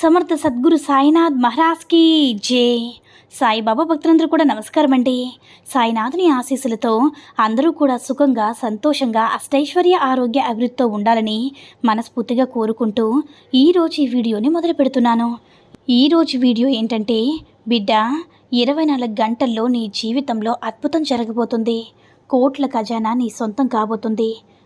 సమర్థ సద్గురు సాయినాథ్ మహారాజ్కి జే. సాయిబాబా భక్తులందరూ కూడా నమస్కారం అండి సాయినాథుని ఆశీస్సులతో అందరూ కూడా సుఖంగా సంతోషంగా అష్టైశ్వర్య ఆరోగ్య అభివృద్ధితో ఉండాలని మనస్ఫూర్తిగా కోరుకుంటూ ఈరోజు ఈ వీడియోని మొదలు పెడుతున్నాను. ఈరోజు వీడియో ఏంటంటే బిడ్డ ఇరవై నాలుగు గంటల్లో నీ జీవితంలో అద్భుతం జరగబోతుంది. కోట్ల ఖజానా నీ సొంతం కాబోతుంది.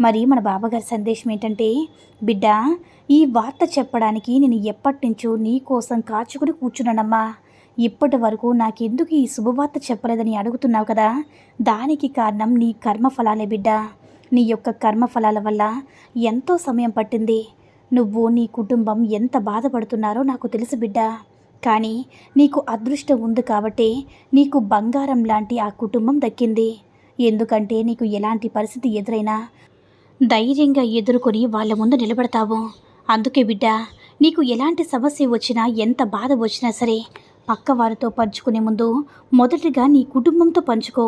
మరి మన బాబాగారి సందేశం ఏంటంటే బిడ్డ ఈ వార్త చెప్పడానికి నేను ఎప్పటి నుంచో నీ కోసం కాచుకుని కూర్చున్నానమ్మా. ఇప్పటి వరకు నాకెందుకు ఈ శుభవార్త చెప్పలేదని అడుగుతున్నావు కదా? దానికి కారణం నీ కర్మఫలాలే బిడ్డ. నీ యొక్క కర్మఫలాల వల్ల ఎంతో సమయం పట్టింది. నువ్వు నీ కుటుంబం ఎంత బాధపడుతున్నారో నాకు తెలుసు బిడ్డ. కానీ నీకు అదృష్టం ఉంది కాబట్టి నీకు బంగారం లాంటి ఆ కుటుంబం దక్కింది. ఎందుకంటే నీకు ఎలాంటి పరిస్థితి ఎదురైనా ధైర్యంగా ఎదుర్కొని వాళ్ళ ముందు నిలబడతావు. అందుకే బిడ్డ నీకు ఎలాంటి సమస్య వచ్చినా ఎంత బాధ వచ్చినా సరే పక్క వారితో పంచుకునే ముందు మొదటిగా నీ కుటుంబంతో పంచుకో.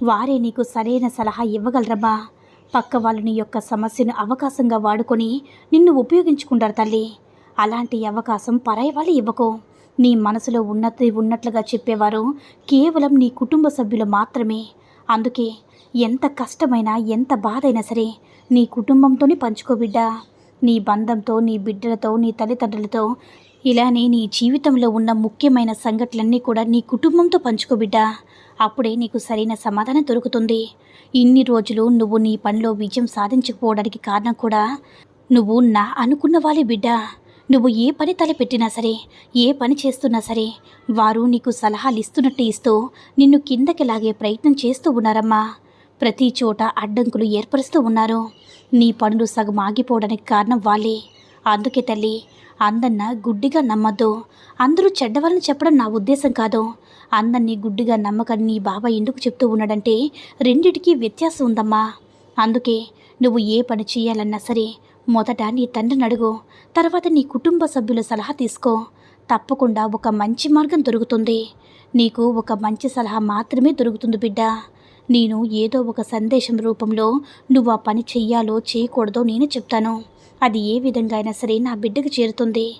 వారే నీకు సరైన సలహా ఇవ్వగలరమ్మా. పక్క వాళ్ళు నీ యొక్క సమస్యను అవకాశంగా వాడుకొని నిన్ను ఉపయోగించుకుంటారు తల్లి. అలాంటి అవకాశం పరాయి వాళ్ళు ఇవ్వకు. నీ మనసులో ఉన్నది ఉన్నట్లుగా చెప్పేవారు కేవలం నీ కుటుంబ సభ్యులు మాత్రమే. అందుకే ఎంత కష్టమైనా ఎంత బాధైనా సరే నీ కుటుంబంతోనే పంచుకో బిడ్డ. నీ బంధంతో నీ బిడ్డలతో నీ తల్లిదండ్రులతో ఇలానే నీ జీవితంలో ఉన్న ముఖ్యమైన సంఘటనలన్నీ కూడా నీ కుటుంబంతో పంచుకో బిడ్డ. అప్పుడే నీకు సరైన సమాధానం దొరుకుతుంది. ఇన్ని రోజులు నువ్వు నీ పనిలో విజయం సాధించకపోవడానికి కారణం కూడా నువ్వు నా అనుకున్న వాళ్ళే బిడ్డ. నువ్వు ఏ పని తలపెట్టినా సరే ఏ పని చేస్తున్నా సరే వారు నీకు సలహాలు ఇస్తున్నట్టు ఇస్తూ నిన్ను కిందకి లాగే ప్రయత్నం చేస్తూ ఉన్నారమ్మా. ప్రతి చోట అడ్డంకులు ఏర్పరుస్తూ ఉన్నారు. నీ పనులు సగం ఆగిపోవడానికి కారణం వాళ్ళే. అందుకే తల్లి అందన్న గుడ్డిగా నమ్మద్దు. అందరూ చెడ్డవాళ్ళని చెప్పడం నా ఉద్దేశం కాదు. అందరినీ గుడ్డిగా నమ్మకని నీ బాబా ఎందుకు చెప్తూ ఉన్నాడంటే రెండిటికీ వ్యత్యాసం ఉందమ్మా. అందుకే నువ్వు ఏ పని చేయాలన్నా సరే మొదట నీ తండ్రిని అడుగు. తర్వాత నీ కుటుంబ సభ్యుల సలహా తీసుకో. తప్పకుండా ఒక మంచి మార్గం దొరుకుతుంది. నీకు ఒక మంచి సలహా మాత్రమే దొరుకుతుంది బిడ్డ. నేను ఏదో ఒక సందేశం రూపంలో నువ్వు ఆ పని చెయ్యాలో చేయకూడదో నేను చెప్తాను. అది ఏ విధంగా అయినా సరే నా బిడ్డకు చేరుతుంది.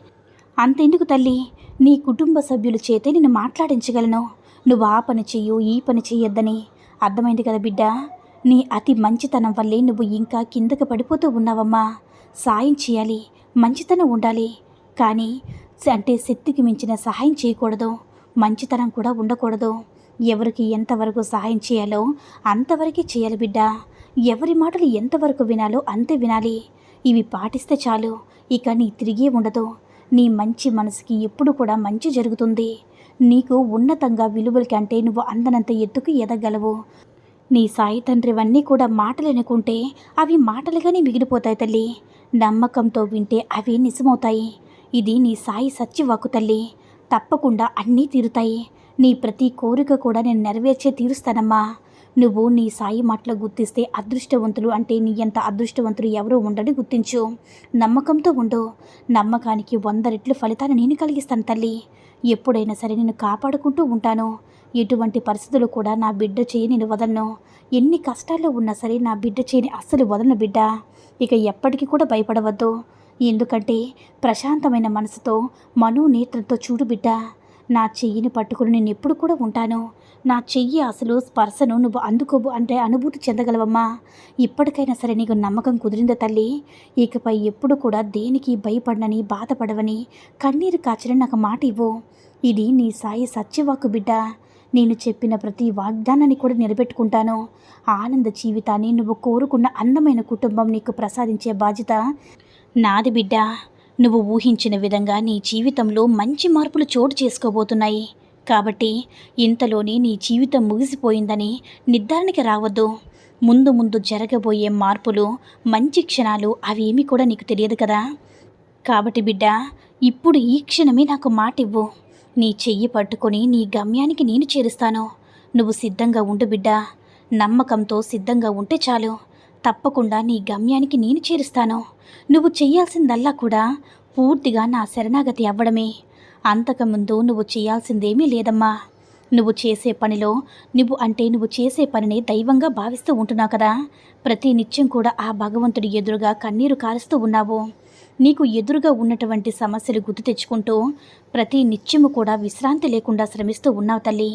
అంతెందుకు తల్లి? నీ కుటుంబ సభ్యుల చేతే నిన్ను మాట్లాడించగలను. నువ్వు ఆ పని చెయ్యు ఈ పని చెయ్యొద్దని. అర్థమైంది కదా బిడ్డ? నీ అతి మంచితనం వల్లే నువ్వు ఇంకా కిందకి పడిపోతూ ఉన్నావమ్మా. సాయం చేయాలి మంచితనం ఉండాలి. కానీ అంటే శక్తికి మించిన సహాయం చేయకూడదు. మంచితనం కూడా ఉండకూడదు. ఎవరికి ఎంతవరకు సహాయం చేయాలో అంతవరకే చేయాలి బిడ్డ. ఎవరి మాటలు ఎంతవరకు వినాలో అంతే వినాలి. ఇవి పాటిస్తే చాలు. ఇక నీ తిరిగి ఉండదు. నీ మంచి మనసుకి ఎప్పుడు కూడా మంచి జరుగుతుంది. నీకు ఉన్నతంగా విలువల కంటే నువ్వు అందనంత ఎత్తుకు ఎదగలవు. నీ సాయి తండ్రివన్నీ కూడా మాటలనుకుంటే అవి మాటలుగానే మిగిలిపోతాయి తల్లి. నమ్మకంతో వింటే అవి నిజమవుతాయి. ఇది నీ సాయి సత్యవాకు తల్లి. తప్పకుండా అన్నీ తీరుతాయి. నీ ప్రతి కోరిక కూడా నేను నెరవేర్చే తీరుస్తానమ్మా. నువ్వు నీ సాయి మాటలు గుర్తిస్తే అదృష్టవంతులు అంటే నీ ఎంత అదృష్టవంతులు ఎవరు ఉండని గుర్తించు. నమ్మకంతో ఉండు. నమ్మకానికి వంద రెట్లు ఫలితాన్ని నేను కలిగిస్తాను తల్లి. ఎప్పుడైనా సరే నేను కాపాడుకుంటూ ఉంటాను. ఎటువంటి పరిస్థితులు కూడా నా బిడ్డ చేయి నేను వదలను. ఎన్ని కష్టాల్లో ఉన్నా సరే నా బిడ్డ చేయని అస్సలు వదలను బిడ్డ. ఇక ఎప్పటికీ కూడా భయపడవద్దు. ఎందుకంటే ప్రశాంతమైన మనసుతో మనోనేత్రంతో చూడు బిడ్డ. నా చెయ్యిని పట్టుకుని నేను ఎప్పుడు కూడా ఉంటాను. నా చెయ్యి అసలు స్పర్శను నువ్వు అందుకోబు అంటే అనుభూతి చెందగలవమ్మా. ఇప్పటికైనా సరే నీకు నమ్మకం కుదిరిందా తల్లి. ఇకపై ఎప్పుడు కూడా దేనికి భయపడనని బాధపడవని కన్నీరు కాచని నాకు మాట ఇవ్వు. ఇది నీ సాయి సత్యవాకు బిడ్డ. నేను చెప్పిన ప్రతి వాగ్దానాన్ని కూడా నిలబెట్టుకుంటాను. ఆనంద జీవితాన్ని నువ్వు కోరుకున్న అందమైన కుటుంబం నీకు ప్రసాదించే బాధ్యత నాది బిడ్డ. నువ్వు ఊహించిన విధంగా నీ జీవితంలో మంచి మార్పులు చోటు చేసుకోబోతున్నాయి. కాబట్టి ఇంతలోనే నీ జీవితం ముగిసిపోయిందని నిర్ధారణకి రావద్దు. ముందు ముందు జరగబోయే మార్పులు మంచి క్షణాలు అవేమీ కూడా నీకు తెలియదు కదా. కాబట్టి బిడ్డ ఇప్పుడు ఈ క్షణమే నాకు మాట ఇవ్వు నీ చెయ్యి పట్టుకొని నీ గమ్యానికి నేను చేరుస్తాను. నువ్వు సిద్ధంగా ఉండు బిడ్డ. నమ్మకంతో సిద్ధంగా ఉంటే చాలు. తప్పకుండా నీ గమ్యానికి నేను చేరుస్తాను. నువ్వు చేయాల్సిందల్లా కూడా పూర్తిగా నా శరణాగతి అవ్వడమే. అంతకుముందు నువ్వు చేయాల్సిందేమీ లేదమ్మా. నువ్వు చేసే పనిలో నువ్వు అంటే నువ్వు చేసే పనిని దైవంగా భావిస్తూ ఉంటున్నావు కదా. ప్రతి నిత్యం కూడా ఆ భగవంతుడి ఎదురుగా కన్నీరు కారుస్తూ ఉన్నావు. నీకు ఎదురుగా ఉన్నటువంటి సమస్యలు గుర్తు తెచ్చుకుంటూ ప్రతి నిత్యము కూడా విశ్రాంతి లేకుండా శ్రమిస్తూ ఉన్నావు తల్లి.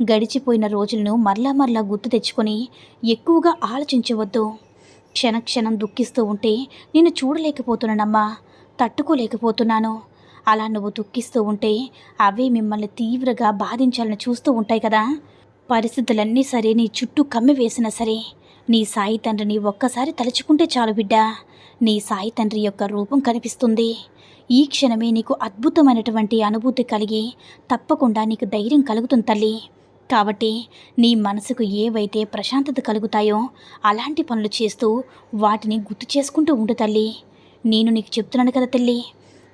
గడిచిపోయిన రోజులను మరలా మరలా గుర్తు తెచ్చుకొని ఎక్కువగా ఆలోచించవద్దు. క్షణక్షణం దుఃఖిస్తూ ఉంటే నేను చూడలేకపోతున్నానమ్మా తట్టుకోలేకపోతున్నాను. అలా నువ్వు దుఃఖిస్తూ ఉంటే అవే మిమ్మల్ని తీవ్రగా బాధించాలని చూస్తూ ఉంటాయి కదా. పరిస్థితులన్నీ సరే నీ చుట్టూ కమ్మి వేసినా సరే నీ సాయి తండ్రిని ఒక్కసారి తలుచుకుంటే చాలు బిడ్డ. నీ సాయి తండ్రి యొక్క రూపం కనిపిస్తుంది. ఈ క్షణమే నీకు అద్భుతమైనటువంటి అనుభూతి కలిగి తప్పకుండా నీకు ధైర్యం కలుగుతుంది తల్లి. కాబట్టి నీ మనసుకు ఏవైతే ప్రశాంతత కలుగుతాయో అలాంటి పనులు చేస్తూ వాటిని గుర్తు చేసుకుంటూ ఉండు తల్లి. నేను నీకు చెప్తున్నాను కదా తల్లి.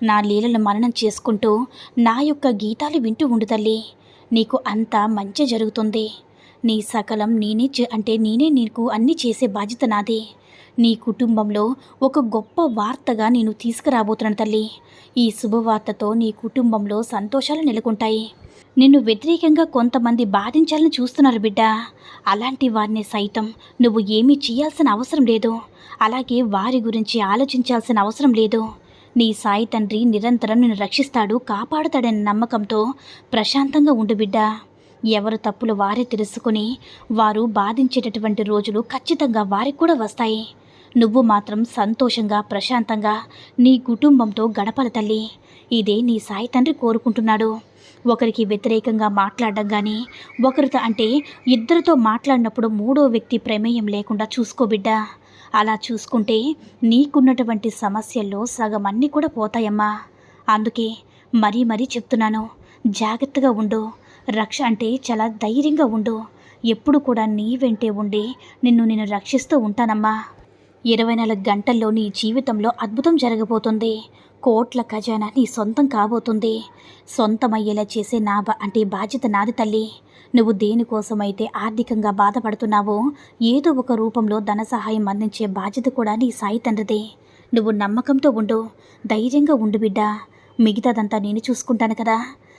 నా లీలలు మననం చేసుకుంటూ నా యొక్క గీతాలు వింటూ ఉండు తల్లి. నీకు అంతా మంచి జరుగుతుంది. నీ సకలం నేనే చే- అంటే నేనే నీకు అన్ని చేసే బాధ్యత నాదే. నీ కుటుంబంలో ఒక గొప్ప వార్తగా నేను తీసుకురాబోతున్నాను తల్లి. ఈ శుభవార్తతో నీ కుటుంబంలో సంతోషాలు నెలకొంటాయి. నిన్ను వ్యతిరేకంగా కొంతమంది బాధించాలని చూస్తున్నారు బిడ్డ. అలాంటి వారిని సైతం నువ్వు ఏమీ చేయాల్సిన అవసరం లేదు. అలాగే వారి గురించి ఆలోచించాల్సిన అవసరం లేదు. నీ సాయి తండ్రి నిరంతరం నిన్ను రక్షిస్తాడు కాపాడుతాడనే నమ్మకంతో ప్రశాంతంగా ఉండు బిడ్డ. ఎవరు తప్పులు వారే తెలుసుకుని వారు బాధించేటటువంటి రోజులు ఖచ్చితంగా వారికి కూడా వస్తాయి. నువ్వు మాత్రం సంతోషంగా ప్రశాంతంగా నీ కుటుంబంతో గడపల తల్లి. ఇదే నీ సాయి తండ్రి కోరుకుంటున్నాడు. ఒకరికి వ్యతిరేకంగా మాట్లాడడం కానీ ఒకరితో అంటే ఇద్దరితో మాట్లాడినప్పుడు మూడో వ్యక్తి ప్రమేయం లేకుండా చూసుకో బిడ్డ. అలా చూసుకుంటే నీకున్నటువంటి సమస్యల్లో సగం అన్నీ కూడా పోతాయమ్మా. అందుకే మరీ మరీ చెప్తున్నాను జాగ్రత్తగా ఉండు. రక్ష అంటే చాలా ధైర్యంగా ఉండు. ఎప్పుడు కూడా నీ వెంటే ఉండి నిన్ను నేను రక్షిస్తూ ఉంటానమ్మా. ఇరవై నాలుగు గంటల్లో నీ జీవితంలో అద్భుతం జరగబోతుంది. కోట్ల ఖజానా నీ సొంతం కాబోతుంది. సొంతమయ్యేలా చేసే నా అంటే బాధ్యత నాది తల్లి. నువ్వు దేనికోసమైతే ఆర్థికంగా బాధపడుతున్నావో ఏదో ఒక రూపంలో ధన సహాయం అందించే బాధ్యత కూడా నీ సాయి తండ్రిదే. నువ్వు నమ్మకంతో ఉండు ధైర్యంగా ఉండు బిడ్డ. మిగతాదంతా నేను చూసుకుంటాను కదా.